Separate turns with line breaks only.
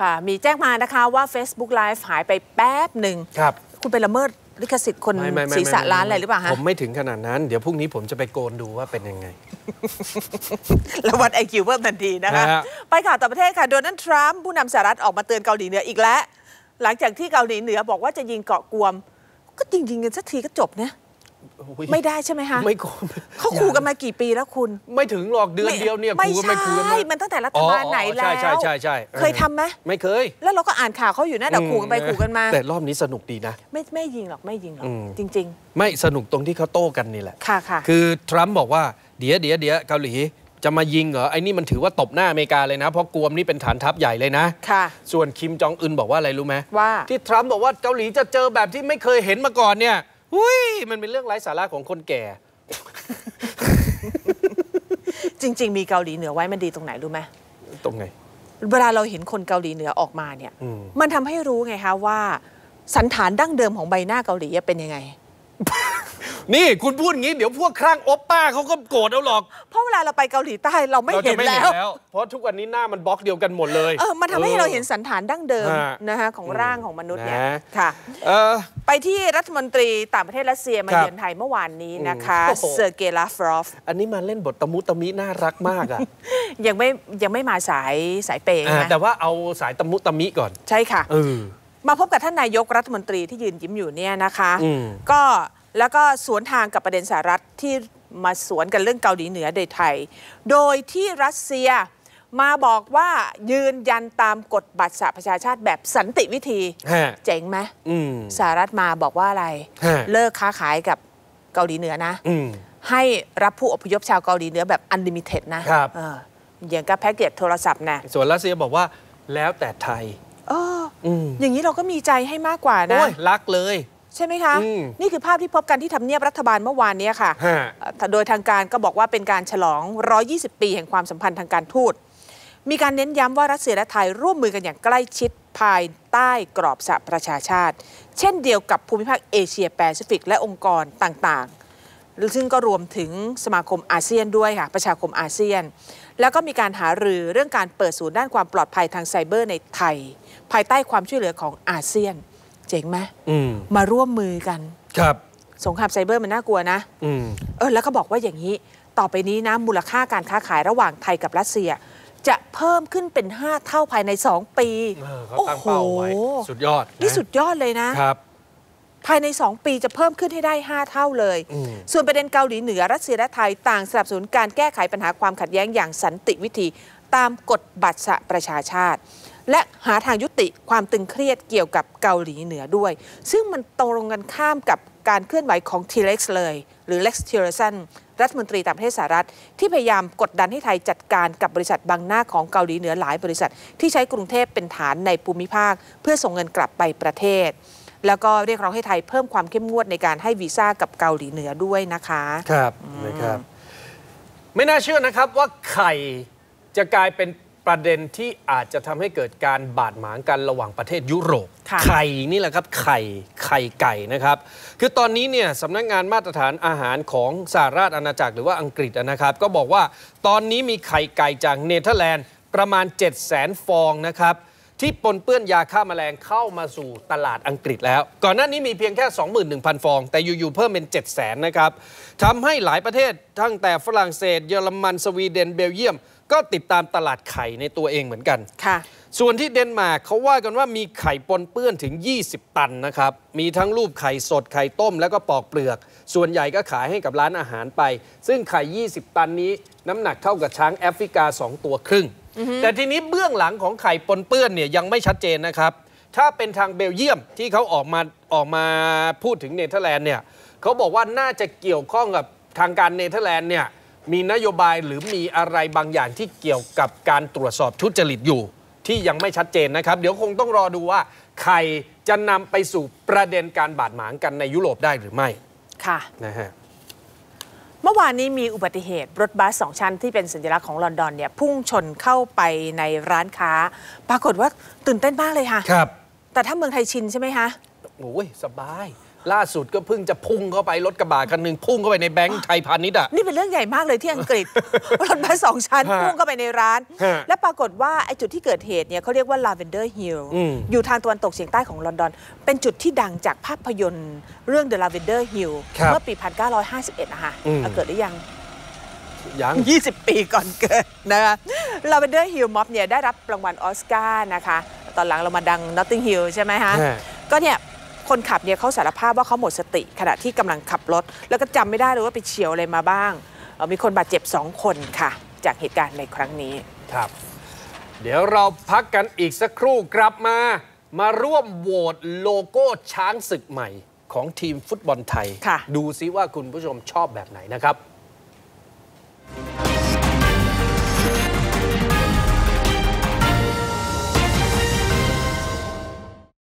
ค่ะ มีแจ้งมานะคะว่า Facebook Live หายไปแป๊บหนึ่ง
ครับ
คุณไปละเมิดลิขสิทธิ์คน
ไม่ไม่ไม่
ศีรษะ
ไม่
ร้านอะไรหรือเปล่าฮะ
ผมไม่ถึงขนาดนั้น เดี๋ยวพรุ่งนี้ผมจะไปโกนดูว่าเป็นยังไง
แล้ววัดไอคิวเพิ่มทันทีนะคะ
นะฮะ
ไปข่าวต่างประเทศค่ะ โดนัลด์ทรัมป์ผู้นำสหรัฐออกมาเตือนเกาหลีเหนืออีกแล้ว หลังจากที่เกาหลีเหนือบอกว่าจะยิงเกาะกวม ก็ยิงยิงกันสักทีก็จบเนี่ย
อุ๊ย
ไม่ได้ใช่ไหมคะ
ไม่โกน
เขาขู่กันมากี่ปีแล้วคุณ
ไม่ถึงหรอกเดือนเดียวเนี่ย
ไม่
ขู่กันไม่ขู่กัน
ใช่มันตั้งแต่รัฐบาลไหน
อ๋อ
แล้
ใช่
ว
ใช่ใช่ใช่ออ
เคยทำไหม
ไม่เคย
แล้วเราก็อ่านข่าวเขาอยู่นะแต่ขู่กันไป
อืม
ขู่กันมา
แต่รอบนี้สนุกดีนะ
ไม่ไม่ยิงหรอกไม่ยิงหรอก
อืม
จริง
ไม่สนุกตรงที่เขาโต้กันนี่แหละ
ๆค่ะค่ะ
คือทรัมป์บอกว่าเดี๋ยวเดี๋ยวเดี๋ยวเกาหลีจะมายิงเหรอไอ้นี่มันถือว่าตบหน้าอเมริกาเลยนะ เพราะกวมนี่เป็นฐานทัพใหญ่เลยนะ
ค่ะ
ส่วนคิมจองอึนบอกว่าอะไรรู้ไหม
ว่า
ที่ทรัมป์บอกว่าเกาหลีจะเจอแบบที่ไม่เคยเห็นมาก่อนเนี่ย หุ้ยมันเป็นเรื่องไร้สาระของคนแก่
จริง ๆ มีเกาหลีเหนือไว้มันดีตรงไหนรู้ไหม
ตรงไง
เวลาเราเห็นคนเกาหลีเหนือออกมาเนี่ย
อืม
มันทำให้รู้ไงคะว่า สันฐานดั้งเดิมของใบหน้าเกาหลีเป็นยังไง
นี่คุณพูดอย่างนี้เดี๋ยวพวกครั่งโอปป้าเขาก็โกรธเอาหรอก
เพราะเวลาเราไปเกาหลีใต้เราไม่
เรา
เห็
จะ
น
ไม่
แล้
เห็น
ว
แล้ว เพราะทุกวันนี้หน้ามันบล็อกเดียวกันหมดเลย
เออ มันทำให้เราเห็นสันฐานดั้งเดิม
ฮะ
นะคะของร่างของมนุษย์เนี่ย
นะ
ค่ะ
เออ
ไปที่รัฐมนตรีต่างประเทศรัสเซียมา
ครับ
เยือนไทยเมื่อวานนี้นะคะ
อืมโอ้โห
เซอร์เกย์ลาฟรอฟ
อันนี้มาเล่นบทตะมุตะมิน่ารักมากอะ
ยังไม่ยังไม่มาสายสายเปย์
อ่า
นะ
แต่ว่าเอาสายตะมุตะมิก่อน
ใช่ค่ะ
เออ
มาพบกับท่านนายกรัฐมนตรีที่ยืนยิ้มอยู่เนี่ยนะคะ
อืม
ก็ แล้วก็สวนทางกับประเด็นสหรัฐที่มาสวนกันเรื่องเกาหลีเหนือโดยไทย โดยที่รัสเซียมาบอกว่ายืนยันตามกฎบัตรสหประชาชาติแบบสันติวิธี
ฮะ
เจ๋งไหม
อืม
สหรัฐมาบอกว่าอะไร
ฮะ
เลิกค้าขายกับเกาหลีเหนือนะ
อืม
ให้รับผู้อพยพชาวเกาหลีเหนือแบบอันลิมิเต็ดนะครับเอออย่างกับแพ็กเกจโทรศัพท์นะ
ส่วนรัสเซียบอกว่าแล้วแต่ไทย
เออ
อืม
อย่างนี้เราก็มีใจให้มากกว่านะ
โอ้ยรักเลย
ใช่ไหมคะ
อืม
นี่คือภาพที่พบกันที่ทำเนียบรัฐบาลเมื่อวานเนี้ค่ะ
ฮะ
เอ่อโดยทางการก็บอกว่าเป็นการฉลอง 120 ปีแห่งความสัมพันธ์ทางการทูต มีการเน้นย้ำว่ารัสเซียและไทยร่วมมือกันอย่างใกล้ชิดภายใต้กรอบสหประชาชาติ เช่นเดียวกับภูมิภาคเอเชียแปซิฟิก และองค์กรต่างๆ ซึ่งก็รวมถึงสมาคมอาเซียนด้วยค่ะ ประชาคมอาเซียน แล้วก็มีการหารือเรื่องการเปิดศูนย์ด้านความปลอดภัยทางไซเบอร์ในไทย ภายใต้ความช่วยเหลือของอาเซียน เจ๋งไหม
อืม
มาร่วมมือกัน
ครับ
สงครามไซเบอร์มันน่ากลัวนะ
อืม
เออแล้วก็บอกว่าอย่างนี้ ต่อไปนี้นะมูลค่าการค้าขายระหว่างไทยกับรัสเซีย จะเพิ่มขึ้นเป็น 5 เท่าภายใน 2 ปี
เออเขาตั้งเป้าไว้
โอ้โห
สุดยอดะ
นี่สุดยอดเลยนะ
ครับ
ภายใน 2 ปีจะเพิ่มขึ้นให้ได้ 5 เท่าเลย
อืม
ส่วนประเด็นเกาหลีเหนือรัสเซียและไทยต่างสนับสนุนการแก้ไขปัญหาความขัดแย้งอย่างสันติวิธี ตามกฎบัตรสหประชาชาติ และหาทางยุติความตึงเครียดเกี่ยวกับเกาหลีเหนือด้วย ซึ่งมันตรงกันข้ามกับการเคลื่อนไหวของ t ีเล็กเลย หรือ Lex Tillerson รัฐมนตรีต่างประเทศสหรัฐ ที่พยายามกดดันให้ไทยจัดการกับบริษัทบางหน้าของเกาหลีเหนือหลายบริษัท ที่ใช้กรุงเทพเป็นฐานในภูมิภาค เพื่อส่งเงินกลับไปประเทศ แล้วก็เรียกร้องให้ไทยเพิ่มความเข้มงวดในการให้วีซ่ากับเกาหลีเหนือด้วยนะคะ
ครับนะครับ ไม่น่าเชื่อนะครับว่าไข่จะกลายเป็น ประเด็นที่อาจจะทำให้เกิดการบาดหมางกันระหว่างประเทศยุโรป
ค่ะ
ไข่นี่แหละครับไข่ไข่ไก่นะครับ คือตอนนี้เนี่ยสำนักงานมาตรฐานอาหารของสหราชอาณาจักรหรือว่าอังกฤษนะครับ ก็บอกว่าตอนนี้มีไข่ไก่จากเนเธอร์แลนด์ประมาณ 7 0 0 0 0 0 ฟองนะครับ ที่ปนเปื้อนยาฆ่าแมลงเข้ามาสู่ตลาดอังกฤษแล้ว ก่อนหน้านี้มีเพียงแค่ 21,000 ฟอง แต่อยู่ๆเพิ่มเป็น 7 0 0 0 0 0นะครับทำให้หลายประเทศตั้งแต่ฝรั่งเศส เยอรมันสวีเดนเบลเยียม ก็ติดตามตลาดไข่ในตัวเองเหมือนกัน
ค่ะ
ส่วนที่เดนมาร์กเขาว่ากันว่ามีไข่ปนเปื้อนถึง 20 ตันนะครับ มีทั้งรูปไข่สดไข่ต้มแล้วก็ปอกเปลือก ส่วนใหญ่ก็ขายให้กับร้านอาหารไป ซึ่งไข่ 20 ตันนี้น้ำหนักเท่ากับช้างแอฟริกา 2 ตัวครึ่ง แต่ทีนี้เบื้องหลังของไข่ปนเปื้อนเนี่ยยังไม่ชัดเจนนะครับ ถ้าเป็นทางเบลเยียมที่เขาออกมาออกมาพูดถึงเนเธอร์แลนด์เนี่ยเขาบอกว่าน่าจะเกี่ยวข้องกับทางการเนเธอร์แลนด์เนี่ยมีนโยบายหรือมีอะไรบางอย่างที่เกี่ยวกับการตรวจสอบทุจริตอยู่ ที่ยังไม่ชัดเจนนะครับ เดี๋ยวคงต้องรอดูว่าไข่จะนำไปสู่ประเด็นการบาดหมางกันในยุโรปได้หรือไม่
ค่ะ
นะฮะ
เมื่อวานนี้มีอุบัติเหตุรถบัสสองชั้นที่เป็นสัญลักษณ์ของลอนดอนเนี่ยพุ่งชนเข้าไปในร้านค้า ปรากฏว่าตื่นเต้นมากเลยค่ะ
ครับ
แต่ถ้าเมืองไทยชินใช่ไหมคะ
โอ้ยสบาย ล่าสุดก็เพิ่งจะพุ่งเข้าไปรถกระบะคันหนึ่งพุ่งเข้าไปในแบงก์ไทยพาณิชย์อะ
นี่เป็นเรื่องใหญ่มากเลยที่อังกฤษ รถบัสสองชั้น
ฮะ
พุ่งเข้าไปในร้าน
ฮะ
และปรากฏว่าไอ้จุดที่เกิดเหตุเนี่ยเขาเรียกว่า Lavender Hill
อืม
อยู่ทางตะวันตกเฉียงใต้ของลอนดอน เป็นจุดที่ดังจากภาพยนตร์เรื่อง The Lavender Hill
ครับ
เมื่อปี 1951นะคะ
อืม
อะเกิดหรือยัง
ยัง
20 ปีก่อนเกิดนะคะ Lavender Hill Mob เนี่ยได้รับรางวัลออสการ์นะคะ ตอนหลังเรามาดัง Notting Hill ใช่ไหมฮะ
ฮะ
ก็เนี่ย คนขับเนี่ยเขาสารภาพว่าเขาหมดสติ ขณะที่กำลังขับรถ แล้วก็จำไม่ได้เลยว่าไปเฉียวอะไรมาบ้างเอ่อมีคนบาดเจ็บ 2 คนค่ะ จากเหตุการณ์ในครั้งนี้
ครับ เดี๋ยวเราพักกันอีกสักครู่กลับมา มาร่วมโหวตโลโก้ช้างศึกใหม่ของทีมฟุตบอลไทย
ค่ะ
ดูซิว่าคุณผู้ชมชอบแบบไหนนะครับ